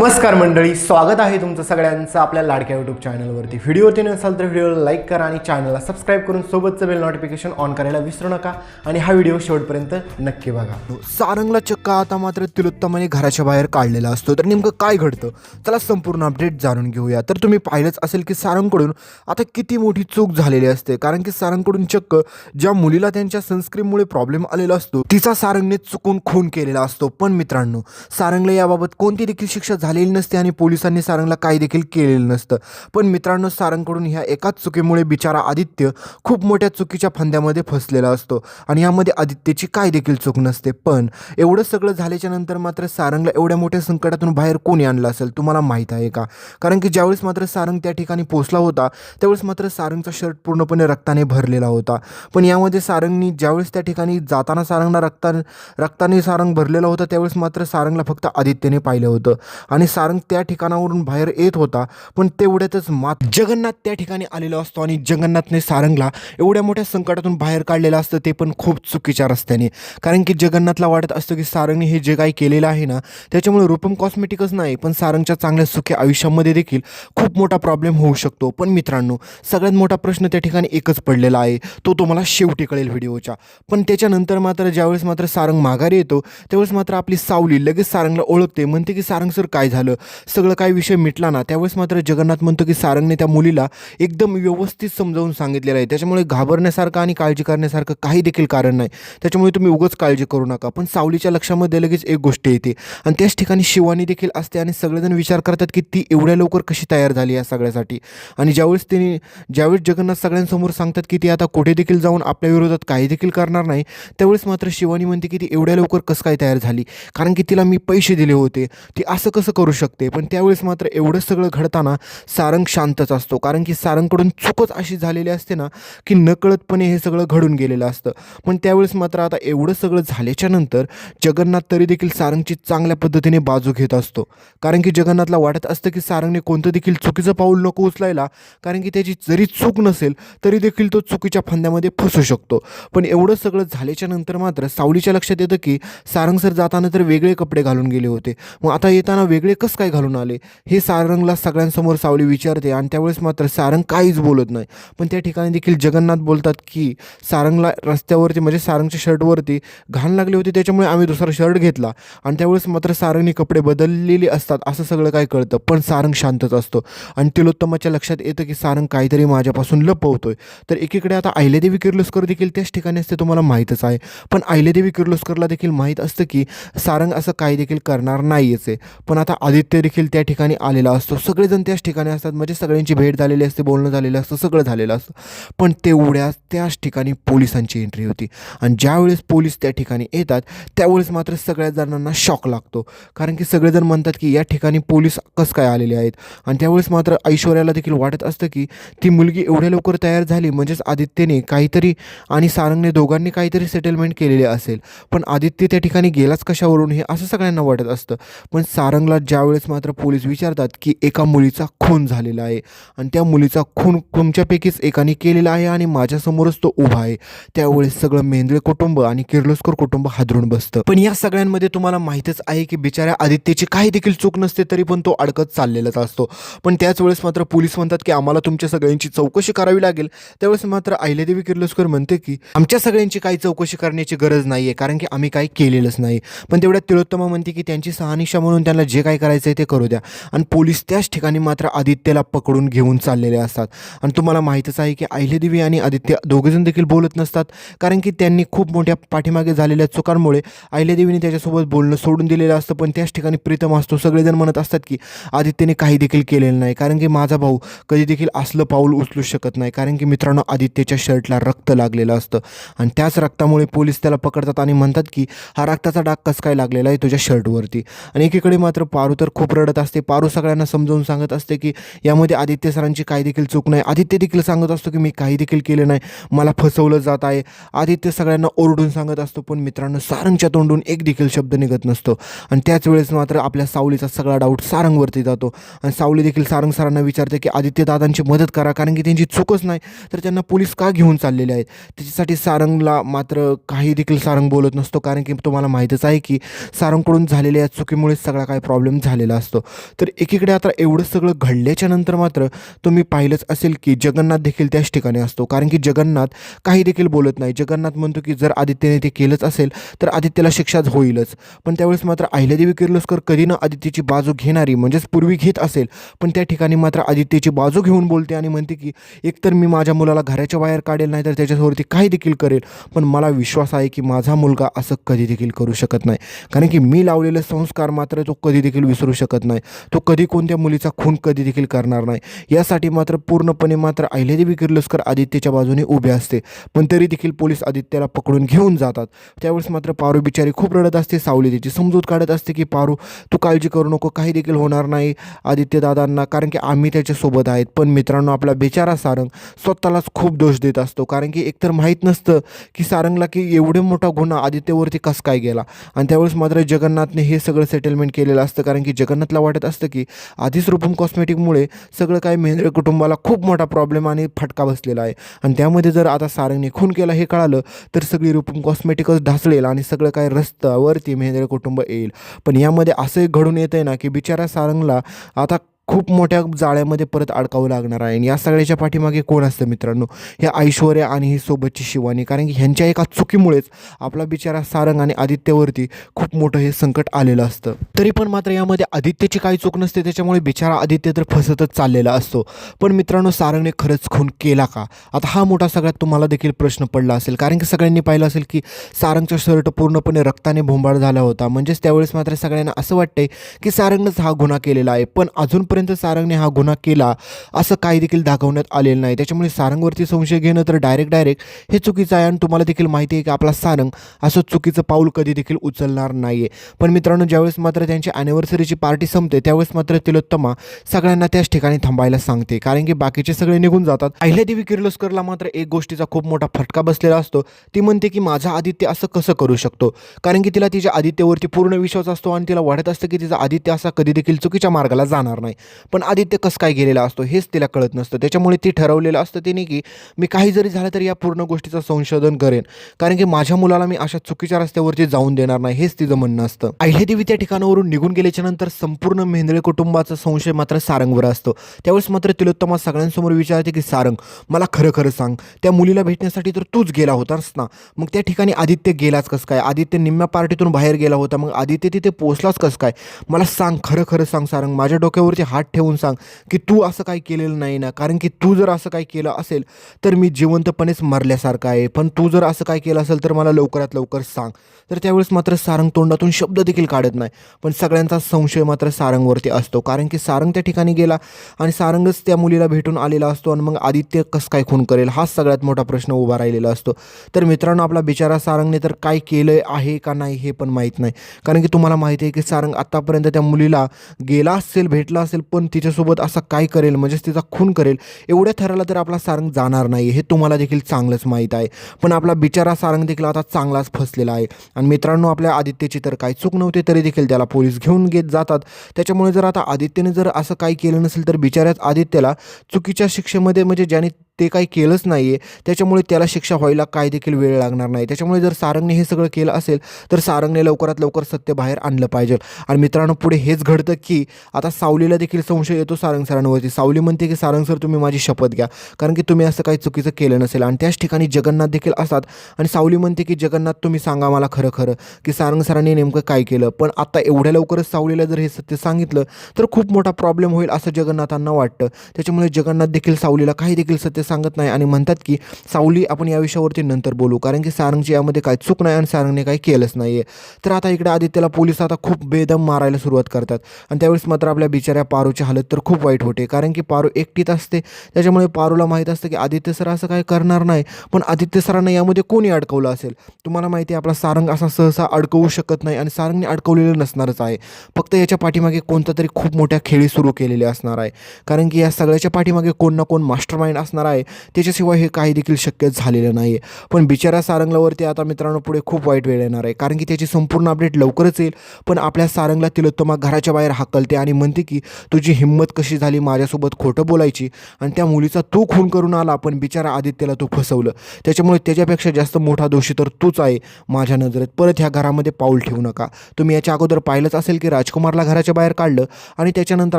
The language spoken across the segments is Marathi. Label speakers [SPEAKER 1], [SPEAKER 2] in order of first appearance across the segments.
[SPEAKER 1] नमस्कार मंडळी स्वागत आहे तुमचं सगळ्यांचं आपल्या लाडक्या यूट्यूब चॅनलवरती व्हिडिओ ते नसाल तर व्हिडिओला लाईक करा आणि चॅनलला सबस्क्राईब करून सोबतचं बेल नोटिफिकेशन ऑन करायला विसरू नका. आणि हा व्हिडिओ शेवटपर्यंत नक्की बघा.
[SPEAKER 2] हो, सारंगला चक्क आता मात्र तिलोत्तमाने घराच्या बाहेर काढलेला असतो. तर नेमकं काय घडतं? चला संपूर्ण अपडेट जाणून घेऊया. तर तुम्ही पाहिलंच असेल की सारंगकडून आता किती मोठी चूक झालेली असते. कारण की सारंगकडून चक्क ज्या मुलीला त्यांच्या सनस्क्रीनमुळे प्रॉब्लेम आलेला असतो तिचा सारंगने चुकून खून केलेला असतो. पण मित्रांनो सारंगला याबाबत कोणती देखील शिक्षा झालेली नसते आणि पोलिसांनी सारंगला काही देखील केलेलं नसतं. पण मित्रांनो सारंगकडून ह्या एकाच चुकीमुळे बिचारा आदित्य खूप मोठ्या चुकीच्या फांद्यामध्ये फसलेला असतो आणि यामध्ये आदित्यची काय देखील चूक नसते. पण एवढं सगळं झाल्याच्यानंतर मात्र सारंगला एवढ्या मोठ्या संकटातून बाहेर कोणी आणलं असेल तुम्हाला माहीत आहे का? कारण की ज्यावेळेस मात्र सारंग त्या ठिकाणी पोचला होता त्यावेळेस मात्र सारंगचा शर्ट पूर्णपणे रक्ताने भरलेला होता. पण यामध्ये सारंगनी ज्यावेळेस त्या ठिकाणी जाताना सारंगला रक्ता रक्ताने सारंग भरलेला होता त्यावेळेस मात्र सारंगला फक्त आदित्यने पाहिलं होतं. आणि आणि सारंग त्या ठिकाणावरून बाहेर येत होता पण तेवढ्यातच मात जगन्नाथ त्या ठिकाणी आलेला असतो आणि जगन्नाथने सारंगला एवढ्या मोठ्या संकटातून बाहेर काढलेलं असतं ते पण खूप चुकीच्या रस्त्याने. कारण की जगन्नाथला वाटत असतं की सारंगने हे जे काही केलेलं आहे ना त्याच्यामुळे रुपम कॉस्मेटिकच नाही पण सारंगच्या चांगल्या सुखी आयुष्यामध्ये देखील खूप मोठा प्रॉब्लेम होऊ शकतो. पण मित्रांनो सगळ्यात मोठा प्रश्न त्या ठिकाणी एकच पडलेला आहे. तो तुम्हाला शेवटी कळेल व्हिडिओच्या. पण त्याच्यानंतर मात्र ज्यावेळेस मात्र सारंग माघारी येतो त्यावेळेस मात्र आपली सावली लगेच सारंगला ओळखते म्हणते की सारंग सर काय झालं. सगळं काही विषय मिटला ना त्यावेळेस मात्र जगन्नाथ म्हणतो की सारंगने त्या मुलीला एकदम व्यवस्थित समजावून सांगितलेलं आहे. त्याच्यामुळे घाबरण्यासारखं आणि काळजी करण्यासारखं काही देखील कारण नाही. त्याच्यामुळे तुम्ही उगाच काळजी करू नका. पण सावलीच्या लक्षामध्ये लगेच एक गोष्ट येते. आणि त्याच ठिकाणी शिवानी देखील असते आणि सगळेजण विचार करतात की ती एवढ्या लवकर कशी तयार झाली या सगळ्यासाठी. आणि ज्यावेळेस तिने ज्यावेळेस जगन्नाथ सगळ्यांसमोर सांगतात की ती आता कुठे देखील जाऊन आपल्या विरोधात काही देखील करणार नाही त्यावेळेस मात्र शिवानी म्हणते की ती एवढ्या लवकर कसं काय तयार झाली? कारण की तिला मी पैसे दिले होते. ती असं कसं करू शकते. पण त्यावेळेस मात्र एवढं सगळं घडताना सारंग शांतच असतो. कारण की सारंगकडून चूकच अशी झालेली असते ना की नकळतपणे हे सगळं घडून गेलेलं असतं. पण त्यावेळेस मात्र आता एवढं सगळं झाल्याच्यानंतर जगन्नाथ तरी देखील सारंगची चांगल्या पद्धतीने बाजू घेत असतो. कारण की जगन्नाथला वाटत असतं की सारंगने कोणतं देखील चुकीचं पाऊल नको उचलायला कारण की त्याची जरी चूक नसेल तरी देखील तो चुकीच्या फंद्यामध्ये फसू शकतो. पण एवढं सगळं झाल्याच्यानंतर मात्र सावलीच्या लक्षात येतं की सारंग सर जाताना तर वेगळे कपडे घालून गेले होते. मग आता येताना वेगळे कसं काय घालून आले? हे सारंगला सगळ्यांसमोर सावली विचारते आणि त्यावेळेस मात्र सारंग काहीच बोलत नाही. पण त्या ठिकाणी देखील जगन्नाथ बोलतात की सारंगला रस्त्यावरती म्हणजे सारंगच्या शर्टवरती घाण लागली होती त्याच्यामुळे आम्ही दुसरा शर्ट घेतला. आणि त्यावेळेस मात्र सारंगने कपडे बदललेले असतात असं सगळं काय कळतं. पण सारंग शांतच असतो. आणि तिलोत्तमाच्या लक्षात येतं की सारंग काहीतरी माझ्यापासून लपवतोय. तर एकीकडे आता अहिल्यादेवी किर्लोस्कर देखील त्याच ठिकाणी असते तुम्हाला माहीतच आहे. पण अहिल्यादेवी किर्लोस्करला देखील माहीत असतं की सारंग असं काही देखील करणार नाहीच आहे. पण आता आदित्य देखील त्या ठिकाणी आलेला असतो. सगळेजण त्याच ठिकाणी असतात. म्हणजे सगळ्यांची भेट झालेली असते बोलणं झालेलं असतं सगळं झालेलं असतं. पण तेवढ्याच त्याच ठिकाणी पोलिसांची एंट्री होती. आणि ज्यावेळेस पोलीस त्या ठिकाणी येतात त्यावेळेस मात्र सगळ्या जणांना शॉक लागतो. कारण की सगळेजण म्हणतात की या ठिकाणी पोलीस कसं काय आलेले आहेत? आणि त्यावेळेस मात्र ऐश्वर्याला देखील वाटत असतं की ती मुलगी एवढ्या लवकर तयार झाली म्हणजेच आदित्यने काहीतरी आणि सारंगने दोघांनी काहीतरी सेटलमेंट केलेले असेल. पण आदित्य त्या ठिकाणी गेलाच कशावरून हे असं सगळ्यांना वाटत असतं. पण सारंगला ज्यावेळेस मात्र पोलीस विचारतात की एका मुलीचा खून झालेला आहे. आणि त्या मुलीचा खून तुमच्यापैकीच एकाने केलेला आहे आणि माझ्यासमोरच तो उभा आहे. त्यावेळेस सगळं मेंदळे कुटुंब आणि किर्लोस्कर कुटुंब हादरून बसतं. पण या सगळ्यांमध्ये तुम्हाला माहीतच आहे की बिचाऱ्या आदित्यची काही देखील चूक नसते तरी पण तो अडकत चाललेलाच असतो. पण त्याच वेळेस मात्र पोलीस म्हणतात की आम्हाला तुमच्या सगळ्यांची चौकशी करावी लागेल. त्यावेळेस मात्र अहिल्यादेवी किर्लोस्कर म्हणते की आमच्या सगळ्यांची काही चौकशी करण्याची गरज नाही आहे कारण की आम्ही काही केलेलंच नाही. पण तेवढ्या तिलोत्तमा म्हणते की त्यांची सहानिशा म्हणून त्यांना जे काही करायचं आहे ते करू द्या. आणि पोलीस त्याच ठिकाणी मात्र आदित्यला पकडून घेऊन चाललेले असतात. आणि तुम्हाला माहीतच आहे की अहिल्यादेवी आणि आदित्य दोघेजण देखील बोलत नसतात. कारण की त्यांनी खूप मोठ्या पाठीमागे झालेल्या चुकांमुळे अहिल्यादेवीने त्याच्यासोबत बोलणं सोडून दिलेलं असतं. पण त्याच ठिकाणी प्रीतम असतो. सगळेजण म्हणत असतात की आदित्यने काही देखील केलेलं नाही. कारण की माझा भाऊ कधी देखील असलं पाऊल उचलू शकत नाही. कारण की मित्रांनो आदित्यच्या शर्टला रक्त लागलेलं असतं. आणि त्याच रक्तामुळे पोलीस त्याला पकडतात आणि म्हणतात की हा रक्ताचा डाग कस काय लागलेला आहे तुझ्या शर्टवरती? आणि एकीकडे मात्र पारू तर खूप रडत असते. पारू सगळ्यांना समजावून सांगत असते की की यामध्ये आदित्य सरांची काही देखील चूक नाही. आदित्य देखील सांगत असतो की मी काही देखील केलं नाही. मला फसवलं जात आहे. आदित्य सगळ्यांना ओरडून सांगत असतो पण मित्रांनो सारंगच्या तोंडून एक देखील शब्द निघत नसतो. आणि त्याच वेळेस मात्र आपल्या सावलीचा सगळा डाऊट सारंगवरती जातो. आणि सावली देखील सारंग सरांना विचारते की आदित्य दादांची मदत करा कारण की त्यांची चूकच नाही. तर त्यांना पोलीस का घेऊन चाललेले आहेत? त्याच्यासाठी सारंगला मात्र काही देखील सारंग बोलत नसतो कारण की तुम्हाला माहीतच आहे की सारंगकडून झालेल्या या चुकीमुळे सगळा काय प्रॉब्लेम झालेला असतो. तर एकीकडे आता एवढं सगळं घडल्याच्या नंतर मात्र तुम्ही पाहिलंच असेल की जगन्नाथ देखील त्याच ठिकाणी असतो. कारण की जगन्नाथ काही देखील बोलत नाही. जगन्नाथ म्हणतो की जर आदित्यने ते केलंच असेल तर आदित्यला शिक्षाच होईलच. पण त्यावेळेस मात्र अहिल्यादेवी किर्लोस्कर कधी ना आदित्यची बाजू घेणारी म्हणजेच पूर्वी घेत असेल पण त्या ठिकाणी मात्र आदित्यची बाजू घेऊन बोलते आणि म्हणते की एकतर मी माझ्या मुलाला घराच्या बाहेर काढेल नाही तर त्याच्यावरती काही देखील करेल? पण मला विश्वास आहे की माझा मुलगा असं कधी देखील करू शकत नाही. कारण की मी लावलेले संस्कार मात्र तो कधी देखील विसरू शकत नाही. तो कधी कोणत्या मुलीचा खून कधी देखील करणार नाही. यासाठी मात्र पूर्णपणे मात्र अहिल्यादेवी किर्लोस्कर आदित्यच्या बाजूने उभे असते. पण तरी देखील पोलीस आदित्यला पकडून घेऊन जातात. त्यावेळेस मात्र पारू बिचारी खूप रडत असते. सावली तिची समजूत काढत असते की पारू तू काळजी करू नको. काही देखील होणार नाही आदित्य दादांना. कारण की आम्ही त्याच्यासोबत आहेत. पण मित्रांनो आपला बेचारा सारंग स्वतःलाच खूप दोष देत असतो. कारण की एकतर माहीत नसतं की सारंगला की एवढे मोठा गुन्हा आदित्यवरती कस काय गेला. आणि त्यावेळेस मात्र जगन्नाथने हे सगळं सेटलमेंट केलेलं असतं. कारण की जगन्नाथला वाटत असतं की आधीच रूपम कॉस्मेटिकमुळे सगळं काय मेंद्रे कुटुंबाला खूप मोठा प्रॉब्लेम आणि फटका बसलेला आहे. आणि त्यामध्ये जर आता सारंगने खून केला हे कळालं तर सगळी रूपम कॉस्मेटिकच ढासळेल आणि सगळं काय रस्त्यावरती मेंद्रे कुटुंब येईल. पण यामध्ये असंही घडून येतं आहे ना की बिचारा सारंगला आता खूप मोठ्या जाळ्यामध्ये परत अडकावं लागणार आहे. आणि या सगळ्याच्या पाठीमागे कोण असतं मित्रांनो? हे ऐश्वर्या आणि ही सोबतची शिवानी. कारण की ह्यांच्या एका चुकीमुळेच आपला बिचारा सारंग आणि आदित्यवरती खूप मोठं हे संकट आलेलं असतं. तरी पण मात्र यामध्ये आदित्यची काही चूक नसते. त्याच्यामुळे बिचारा आदित्य तर फसतच चाललेला असतो. पण मित्रांनो सारंगने खरंच खून केला का? आता हा मोठा सगळ्यात तुम्हाला देखील प्रश्न पडला असेल. कारण की सगळ्यांनी पाहिलं असेल की सारंगचा शर्ट पूर्णपणे रक्ताने भोंबाळ झाला होता. म्हणजेच त्यावेळेस मात्र सगळ्यांना असं वाटतंय की सारंगनंच हा गुन्हा केलेला आहे. पण अजूनपर्यंत सारंगने हा गुन्हा केला असं काही देखील दाखवण्यात आलेलं नाही. त्याच्यामुळे सारंगवरती संशय घेणं तर डायरेक्ट डायरेक्ट हे चुकीचं आहे आणि तुम्हाला देखील माहिती आहे की आपला सारंग असं चुकीचं पाऊल कधी देखील उचलणार नाही आहे पण मित्रांनो ज्यावेळेस मात्र त्यांची ॲनिव्हर्सरीची पार्टी संपते त्यावेळेस मात्र तिलोत्तमा सगळ्यांना त्याच ठिकाणी थांबायला सांगते. कारण की बाकीचे सगळे निघून जातात. अहिल्यादेवी किर्लोस्करला मात्र एक गोष्टीचा खूप मोठा फटका बसलेला असतो. ती म्हणते की माझा आदित्य असं कसं करू शकतो? कारण की तिला तिच्या आदित्यवरती पूर्ण विश्वास असतो आणि तिला वाटत असतं की तिचा आदित्य असा कधी देखील चुकीच्या मार्गाला जाणार नाही. पण आदित्य कसं काय गेलेला असतो हेच तिला कळत नसतं. त्याच्यामुळे ती ठरवलेलं असतं तिने की मी काही जरी झालं तरी या पूर्ण गोष्टीचं संशोधन करेन. कारण की माझ्या मुलाला मी अशा चुकीच्या रस्त्यावरती जाऊन देणार नाही हेच तिचं म्हणणं असतं. अहिल्यादेवी त्या ठिकाणावरून निघून गेल्याच्यानंतर संपूर्ण मेंदळे कुटुंबाचा संशय मात्र सारंगवर असतो. त्यावेळेस मात्र तिलोत्तमा सगळ्यांसमोर विचारते की सारंग मला खरं खरं सांग. त्या मुलीला भेटण्यासाठी तर तूच गेला होतास ना? मग त्या ठिकाणी आदित्य गेलाच कसं काय? आदित्य निम्म्या पार्टीतून बाहेर गेला होता मग आदित्य तिथे पोचलाच कसं काय? मला सांग खरं खरं सांग सारंग. माझ्या डोक्यावरती हात ठेवून सांग की तू असं काही केलेलं नाही ना. कारण की तू जर असं काही केलं असेल तर मी जिवंतपणेच मरल्यासारखं आहे. पण तू जर असं काय केलं असेल तर मला लवकरात लवकर सांग. तर त्यावेळेस मात्र सारंग तोंडातून शब्द देखील काढत नाही. पण सगळ्यांचा संशय मात्र सारंगवरती असतो. कारण की सारंग त्या ठिकाणी गेला आणि सारंगच त्या मुलीला भेटून आलेला असतो आणि मग आदित्य कसं काय खून करेल हाच सगळ्यात मोठा प्रश्न उभा राहिलेला असतो. तर मित्रांनो आपला बिचारा सारंगने तर काय केलं आहे का नाही हे पण माहीत नाही. कारण की तुम्हाला माहिती आहे की सारंग आत्तापर्यंत त्या मुलीला गेला असेल भेटला असेल पण तिच्यासोबत असं काय करेल म्हणजेच तिचा खून करेल एवढ्या थराला तर आपला सारंग जाणार नाही हे तुम्हाला देखील चांगलंच माहीत आहे. पण आपला बिचारा सारंग देखील आता चांगलाच फसलेला आहे. आणि मित्रांनो आपल्या आदित्यची तर काही चूक नव्हती तरी देखील त्याला पोलीस घेऊन घेत जातात. त्याच्यामुळे जर आता आदित्यने जर असं काही केलं नसेल तर बिचाऱ्याच आदित्यला चुकीच्या शिक्षेमध्ये म्हणजे ज्याने ते काही केलंच नाही आहे त्याच्यामुळे त्याला शिक्षा व्हायला काय देखील वेळ लागणार नाही. त्याच्यामुळे जर सारंगने हे सगळं केलं असेल तर सारंगने लवकरात लवकर सत्य बाहेर आणलं पाहिजे. आणि मित्रांनो पुढे हेच घडतं की आता सावलीला देखील संशय येतो सारंग सरांवरती. सावली म्हणते की सारंग सर तुम्ही माझी शपथ घ्या. कारण की तुम्ही असं काही चुकीचं केलं नसेल. आणि त्याच ठिकाणी जगन्नाथ देखील असतात. आणि सावली म्हणते की जगन्नाथ तुम्ही सांगा मला खरं खरं की सारंग सरांनी नेमकं काय केलं? पण आता एवढ्या लवकरच सावलीला जर हे सत्य सांगितलं तर खूप मोठा प्रॉब्लेम होईल असं जगन्नाथांना वाटतं. त्याच्यामुळे जगन्नाथ देखील सावलीला काही देखील सत्य सांगत नाही आणि म्हणतात की सावली आपण या विषयावरती नंतर बोलू. कारण की सारंगची यामध्ये काही चूक नाही आणि सारंगने काही केलंच नाही आहे तर आता इकडे आदित्यला पोलीस आता खूप बेदम मारायला सुरुवात करतात. आणि त्यावेळेस मात्र आपल्या बिचाऱ्या पारूची हालत तर खूप वाईट होते. कारण की पारू एकटीत असते. त्याच्यामुळे पारूला माहीत असतं की आदित्य सर असं काही करणार नाही. पण आदित्य सरांना यामध्ये कोणी अडकवलं असेल? तुम्हाला माहिती आहे आपला सारंग असा सहसा अडकवू शकत नाही आणि सारंगने अडकवलेलं नसणारच आहे. फक्त याच्या पाठीमागे कोणता तरी खूप मोठ्या खेळी सुरू केलेले असणार आहे. कारण की या सगळ्याच्या पाठीमागे कोण ना कोण मास्टर माइंड असणार आहे. त्याच्याशिवाय हे काही देखील शक्य झालेलं नाही आहे पण बिचारा सारंगलावरती आता मित्रांनो पुढे खूप वाईट वेळ येणार आहे. कारण की त्याची संपूर्ण अपडेट लवकरच येईल. पण आपल्या सारंगला तिलोत्तमा घराच्या बाहेर हाकलते आणि म्हणते की तुझी हिंमत कशी झाली माझ्यासोबत खोटं बोलायची? आणि त्या मुलीचा तू खून करून आला. पण बिचारा आदित्यला तू फसवलं. त्याच्यामुळे त्याच्यापेक्षा जास्त मोठा दोषी तर तूच आहे माझ्या नजरेत. परत ह्या घरामध्ये पाऊल ठेवू नका. तुम्ही याच्या अगोदर पाहिलंच असेल की राजकुमारला घराच्या बाहेर काढलं आणि त्याच्यानंतर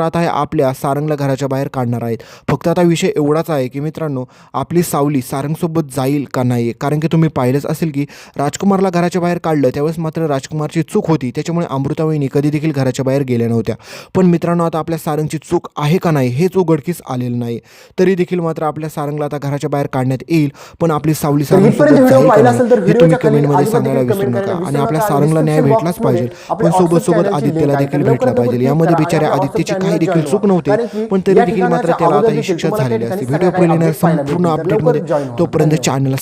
[SPEAKER 2] आता हे आपल्या सारंगला घराच्या बाहेर काढणार आहेत. फक्त आता विषय एवढाच आहे की मित्र मित्रांनो आपली सावली सारंगसोबत जाईल का नाही कारण की तुम्ही पाहिलंच असेल की राजकुमारला घराच्या बाहेर काढलं त्यावेळेस मात्र राजकुमारची चूक होती. त्याच्यामुळे अमृतावहिनी कधी देखील घराच्या बाहेर गेल्या नव्हत्या. पण मित्रांनो आता आपल्या सारंगची चूक आहे का नाही हेच उघडकीस आलेलं नाही. तरी देखील मात्र आपल्या सारंगला आता घराच्या बाहेर काढण्यात येईल पण आपली सावली
[SPEAKER 1] पाहिला
[SPEAKER 2] हे तुम्ही कमेंटमध्ये सांगायला विसरू नका. आणि आपल्या. सारंगला न्याय भेटलाच पाहिजे. पण सोबत सोबत आदित्यला. देखील भेटला पाहिजे. यामध्ये बिचाऱ्या आदित्यची काही देखील चूक
[SPEAKER 1] व्हा.
[SPEAKER 2] नव्हती पण तरी देखील मात्र त्याला आता ही शिक्षा झालेली असते. व्हिडिओ
[SPEAKER 1] सगळ्या
[SPEAKER 2] संपूर्ण
[SPEAKER 1] join व्हा.
[SPEAKER 2] तोपर्यंत. चॅनलला